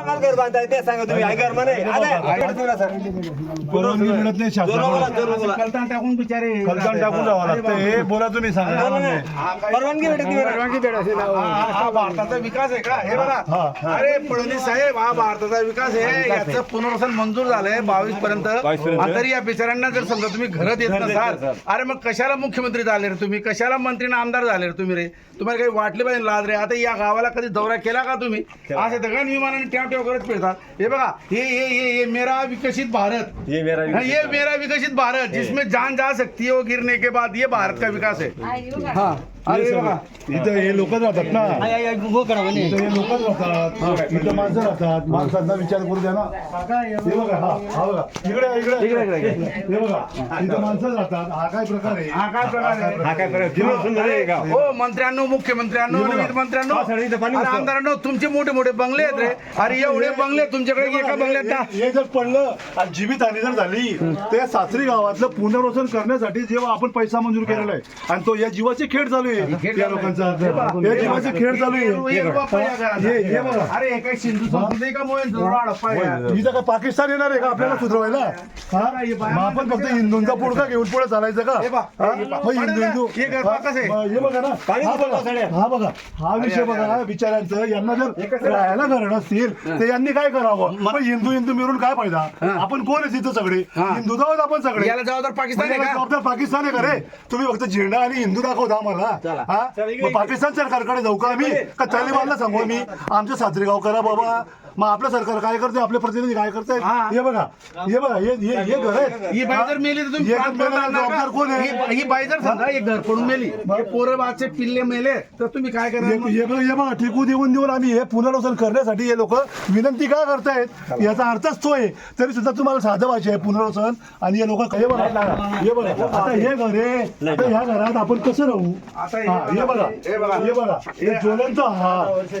आम्हाला घर बांधताय ते सांगा तुम्ही. आहे घर म्हणे. आता तुम्ही सर. परवानगी मिळत नाही जोर बोला शासनाकडून जोर बोला कलतान टाकून बिचारे खलतान टाकून जावं लागतं. हे बोला तुम्ही सांगा परवानगी भेटत नाही. हा. हा भारताचा विकास आहे का? हे बघा. अरे फडणवीस साहेब हा भारताचा विकास आहे. याचं पुनर्वसन मंजूर झालंय बावीस पर्यंत. तरी या बिचाऱ्यांना जर समजा तुम्ही घरात येत नसाल अरे मग कशाला मुख्यमंत्री झाले रे तुम्ही? कशाला मंत्री आणि आमदार झाले रे तुम्ही रे? तुम्हाला काही वाटले पाहिजे लाज रे? आता या गावाला कधी दौरा केला का तुम्ही? असे दगड विमानाने ट्याव करत फिरतात हे बघा हे हे हे हे मेरा विकसित भारत. ये मेरा हाँ, ये मेरा विकसित भारत जिसमें जान जा सकती है वो गिरने के बाद ये भारत का विकास है। हाँ. अरे बघा इथं हे लोक राहतात ना. इथं हे लोकच राहतात. इथं माणसं राहतात. माणसांचा विचार करू द्या ना. हे बघा हा हा बघा. इकडे इकडे हे बघा इथं माणसं राहतात. हा काय प्रकार आहे? हा काय प्रकार आहे? हा काय सुंदर आहे हो मंत्र्यांनो मुख्यमंत्र्यांनो आणि. आमदारांनो तुमचे मोठे मोठे बंगले आहेत रे. अरे एवढे बंगले तुमच्याकडे एका बंगल्यात हे- दहा हे जर पडलं आणि जीवित हानी जर झाली तर सासरी गावातलं पुनर्वसन करण्यासाठी जेव्हा आपण पैसा मंजूर केलेला आहे आणि तो या जीवाचे खेळ चालू आहे. या लोकांचा जीवाचे खेळ चालू आहे. हे हे बघा. अरे हे काय सिंधू संस्कृती का. इथं काय पाकिस्तान येणार आहे का? आपल्याला सुधरवायला? हा? मग आपण फक्त हिंदूंचा पुढका घेऊन पुढे चालायचं का? हे. मग हिंदू हिंदू हे कसं आहे? हा, हे बघा ना. हा बघा? हा बघा. हा विषय बघा. बिचाऱ्यांचं. यांना जर राहायला घर नसतील तर यांनी काय करावं? हिंदू हिंदू मिळून काय फायदा? आपण कोण आहे तिथं सगळे? हिंदू आहोत आपण सगळे. याला जबाबदार पाकिस्तान म्हणजे आहे का? जबाबदार पाकिस्तान आहे का रे? तुम्ही फक्त झेंडा आणि हिंदू दाखवता आम्हाला. हा? मग पाकिस्तान सरकारकडे जाऊ का आम्ही? का तालिबानला सांगू आम्ही? आमच्या सासरेगाव करा बाबा. मग आपलं सरकार काय करते आपले प्रतिनिधी काय करतायत हा. हे बघा. हे बघा हे हे हे घर आहेत ही बाई जर मेली तर तुम्ही प्राण मेलेला पाडणार जबाबदार? कोण आहे? ही- ही बाई जर समजा एक घर पडून मेली हे पोरं बाचे पिल्ले मेले तर तुम्ही काय हे करणार मग? हे बघा हे बघा टिकू देऊन देऊन आम्ही हे पुनर्वसन करण्यासाठी हे लोक विनंती का करतायत? याचा अर्थच तो आहे. तरी सुद्धा तुम्हाला साधं भाषा आहे पुनर्वसन आणि हे लोक हे बघा. हे बघा. आता हे घर आहे. आता ह्या घरात आपण कसं राहू? आता हे हा, हे बघा. हे बघा. हे बघा. हे ज्वलंत हा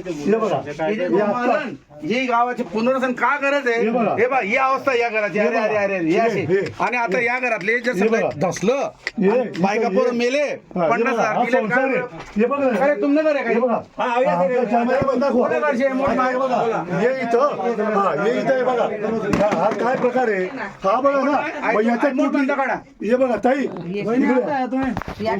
हे बघा. हे जे आता- गोमालन, ही गावाचे पुनर्वसन का गरज आहे? हे बघा. हे बा ही अवस्था या घराची. अरे अरे अरे अरे, हे अशी. आणि आता या घरातले हे समजा बघा. धसलं हे- आणि बायका पोरं मेले पन्नास बघा, हजार दिले, काय. हे अरे तुमने घर आहे हे का बघा. हा, या हा, सगळे. कॅमेरा बंद दाखव. मोठे घरचे, मोठे हे बघा. हे इथं हा हे इथं आहे बघा. हा हा काय प्रकार आहे? हा बघा ना. मग याच्यात मोठ किती- बंद काढा. हे बघा ताई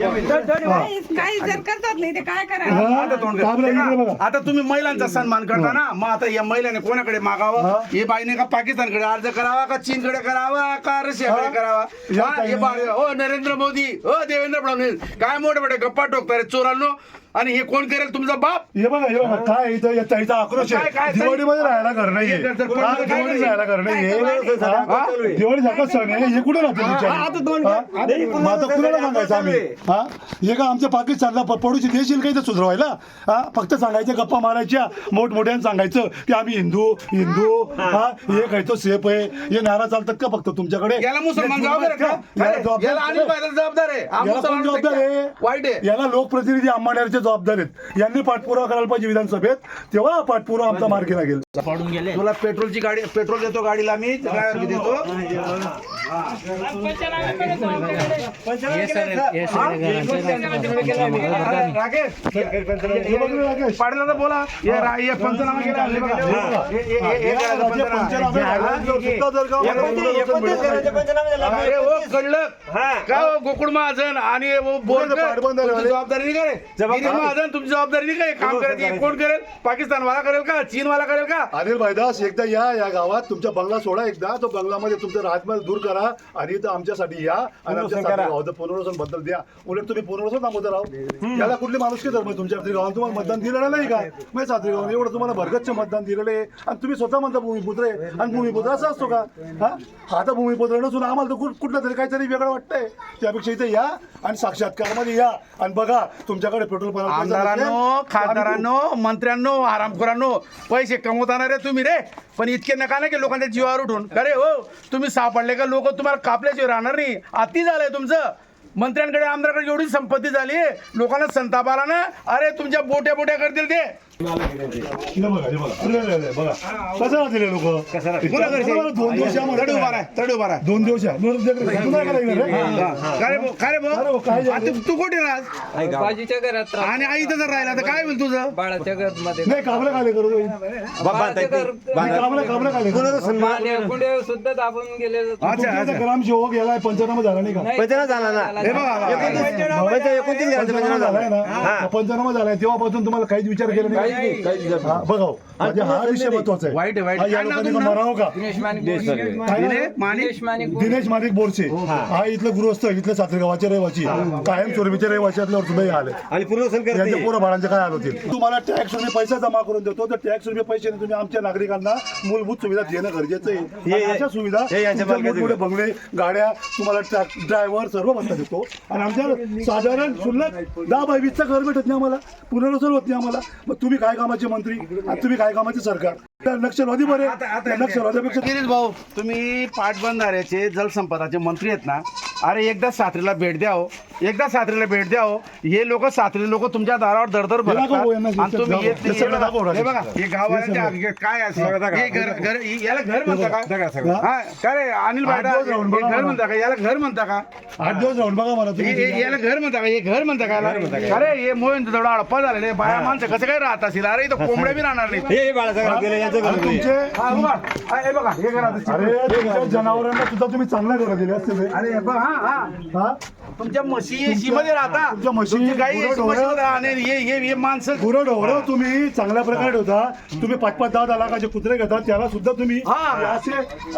काही जर करतात नाही ते काय करा आता तोंड काबरा इकडे कर. बघा. आता तुम्ही महिलांचा सन्मान करता ना मग आता या महिलाने कोणाकडे मागावं? हा. बाईने का पाकिस्तानकडे अर्ज करावा का चीनकडे करावा का रशियाकडे. करावा? हा, हे हो नरेंद्र मोदी. हो देवेंद्र फडणवीस. काय मोठे मोठे गप्पा टोकतारे चोरांनो. आणि हे कोण करेल तुमचा बाप? हे बघा हे बघा काय इथं या ताईचा आक्रोश काय- आहे काय- दिवाळीमध्ये राहायला घर नाहीये. हे जर- जर- हा, काय- दिवाळीत काय- राहायला घर नाहीये. हा? काय- दिवाळी सारखा सण आहे. हे कुठे राहते तुमच्या हा, आता दोन- हा? आता मग आता कुणाला सांगायचं आम्ही? हा? हे का आमच्या पाकिस्तानला प- पडूची देश येईल काही ते सुधरवायला? हा? फक्त सांगायचं गप्पा मारायच्या मोठमोठ्यानं सांगायचं की आम्ही हिंदू हिंदू हा हे. खायचं सेफ आहे? हे नारा चालतात का फक्त तुमच्याकडे? याला मुसलमान जबाबदार आहे का? याला अरे, याला अनिल जबाबदार पायदल जबाबदार आहे. हा याला कोण मुसलमान जबाबदार आहे? वाईट आहे. याला लोकप्रतिनिधी अंबाड्याचे जबाबदार आहेत. यांनी पाठपुरावा करायला पाहिजे विधानसभेत तेव्हा पाठपुरावा आमचा मार्गी लागेल. तुला पेट्रोलची गाडी पेट्रोल देतो गाडीला मी देतो? हे. पाडला तर बोला. हे हे पंचनामा केला. हे. हे- हे- हे- हे का हे- हे- हा. काय हो गोकुळ महाजन आणि वाले. जबाबदारी नाही करे गिरीश महाजन तुमची जबाबदारी नाही काय काम करायची कोण करेल? पाकिस्तान वाला करेल का? चीन वाला करेल का? अनिल भाईदास एकदा या या गावात. तुमचा बंगला सोडा एकदा. तो बंगलामध्ये तुमचं राजमहल दूर करा आणि इथं आमच्यासाठी या आणि आमच्या करा. पुनर्वसनबद्दल द्या. उलट तुम्ही पुनर्वसन थांबवता राहू याला कुठली माणूस धर्म आहे तुमच्या गावात? तुम्हाला मतदान दिलेलं नाही का? मग सासरी गावात एवढं तुम्हाला भरगतचे मतदान दिलेलं आहे. आणि तुम्ही स्वतः म्हणता भूमिपुत्र आहे. आणि भूमिपुत्र असा असतो का? हा? हा तर भूमिपुत्र नसून आम्हाला तर कुठ- कुठलं तरी काहीतरी वेगळं वाटतंय. त्यापेक्षा इथे या आणि साक्षात्कारमध्ये या. आणि बघा तुमच्याकडे पेट्रोल पंप आमदारांनो खासदारांनो मंत्र्यांनो आरामखोरांनो पैसे कमवताना रे तुम्ही रे. पण इतके नका ना की लोकांच्या जीवावर उठून अरे हो तुम्ही सापडले का? लोक तुम्हाला कापल्याशिवाय राहणार नाही. अति झालंय तुमचं. मंत्र्यांकडे आमदाराकडे एवढी संपत्ती झाली. लोकांना संताप आला ना? अरे तुमच्या बोट्या बोट्या करतील ते. इथं कसं लोक? दोन दिवस तडू उभा राह तडू उभा राह दोन दिवस आहे. दोन काय रे? तू कुठे राहस बाजूच्या घरात. आणि आई जर राहिला तर काय होईल तुझं बाळाच्या नाही काबरा खाली करू काबरा काबरा खाली कुंडे सुद्धा दाबून गेले अच्छा ग्रामसेवक याला पंचनामा झाला नाही का पंचनामा झाला ना. हे बघा. एकोणतीस पंचनामा झालाय झाला ना पंचनामा झालाय तेव्हापासून तुम्हाला काहीच विचार केला नाही हा, बघा हो. म्हणजे हा विषय महत्त्वाचा आहे. वाईट आहे, वाईट हा, आहे. या काय नाव लोकांनी का तुमचं? मरावं का? दिनेश. काय नाव? दिनेश बोरसे हा इथलं गृहस्थ इथलं सातरेगावाचे रहिवासी. कायम चोरबीचे रहिवाशातल्यावर सुद्धा आले. आणि पुनर्वसन यांच्या करते पोरं बाळांचे काय हाल होतील? तुम्हाला टॅक्स रुपये पैसा जमा करून देतो. तर टॅक्स रुपये पैसे तुम्ही आमच्या नागरिकांना मूलभूत सुविधा देणं गरजेचं आहे. हे- अशा सुविधा हे यांच्या तुमच्या मालकीचं मोठमोठे बंगले गाड्या तुम्हाला ड्रायव्हर सर्व भत्ता देतो आणि आमच्या साधारण शुल्लक दहा बाय वीसचं घर भेटत नाही आम्हाला. पुनर्वसन होत नाही आम्हाला. मग तुम्ही काय कामाचे मंत्री? आणि तुम्ही काय कामाचे सरकार? नक्षलवादी बरे गिरीश भाऊ तुम्ही पाटबंधाऱ्याचे जलसंपदाचे मंत्री आहेत ना? अरे एकदा सात्रीला भेट द्याव. एकदा सात्रीला भेट द्याव. हे लोक सात्री लोक तुमच्या दारावर दरदर हे दाखव भाऊ यांना भरतात आणि तुम्ही. येत नाही. हे सगळं दाखव हे बघा. हे गावाच्या काय असेल हे घर घर याला घर म्हणता का? हा? काय रे? अनिल भाई आठ दिवस राहून बघा घर मला. म्हणता का? याला घर म्हणता का? आठ दिवस राहून बघा मला हे- तुम्ही. हे- याला घर म्हणता का? हे घर म्हणता का? याला? अरे हे मोहीन तेवढा हडप्पा झालेले बाया माणसं कसं काय राहत असेल अरे इथं कोंबड्या बी राहणार नाही हे तुमचे हा, उभा. हा, हे बघा हे आता अरे तुमच्या जनावरांना सुद्धा तुम्ही चांगल्या घरं दिले असते. अरे हे बघ, हा हा. हा? तुमच्या म्हशी येशीमध्ये राहता. तुमच्या म्हशी, तुमची गाई गुरं, ढोरं. हे हे हे माणसं तुम्ही चांगल्या प्रकारे ठेवता. तुम्ही पाच पाच दहा दहा लाखाचे कुत्रे घेता. त्याला सुद्धा तुम्ही हा. असे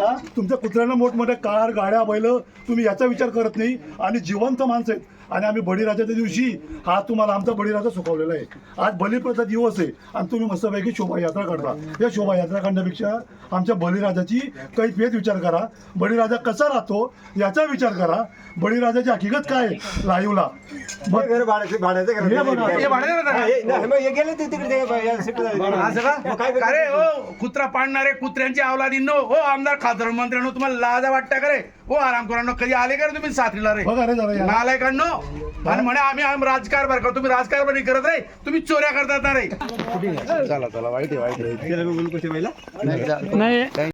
हा, तुमच्या कुत्र्यांना मोठमोठ्या कार गाड्या बैल तुम्ही याचा विचार करत नाही. आणि जिवंत माणसं आहेत. आणि आम्ही बळीराजाच्या दिवशी हा तुम्हाला आमचा बळीराजा सुकवलेला आहे. आज बलिप्रथा दिवस आहे आणि तुम्ही मस्तपैकी शोभायात्रा काढता या शोभायात्रा काढण्यापेक्षा आमच्या बळीराजाची काही पेत विचार करा. बळीराजा कसा राहतो याचा विचार करा. बळीराजाची हकीकत काय आहे लाईव्हला हे हे. हे? हा, हे- हे अरे हो कुत्रा पाळणारे कुत्र्यांची अवलादी नो. हो आमदार खासदार मंत्र्यांनो तुम्हाला लाजा वाटतं का रे? हो आराम करा कधी आले का रे तुम्ही साथरीला रे बघा रे जरा या. नालायकांनो आणि म्हणे आम्ही आम्ही राजकारभार करतो तुम्ही राजकारभार नाही करत रे। तुम्ही चोऱ्या करतात ना रे। चला चला वाईट आहे वाईट आहे. पाहिला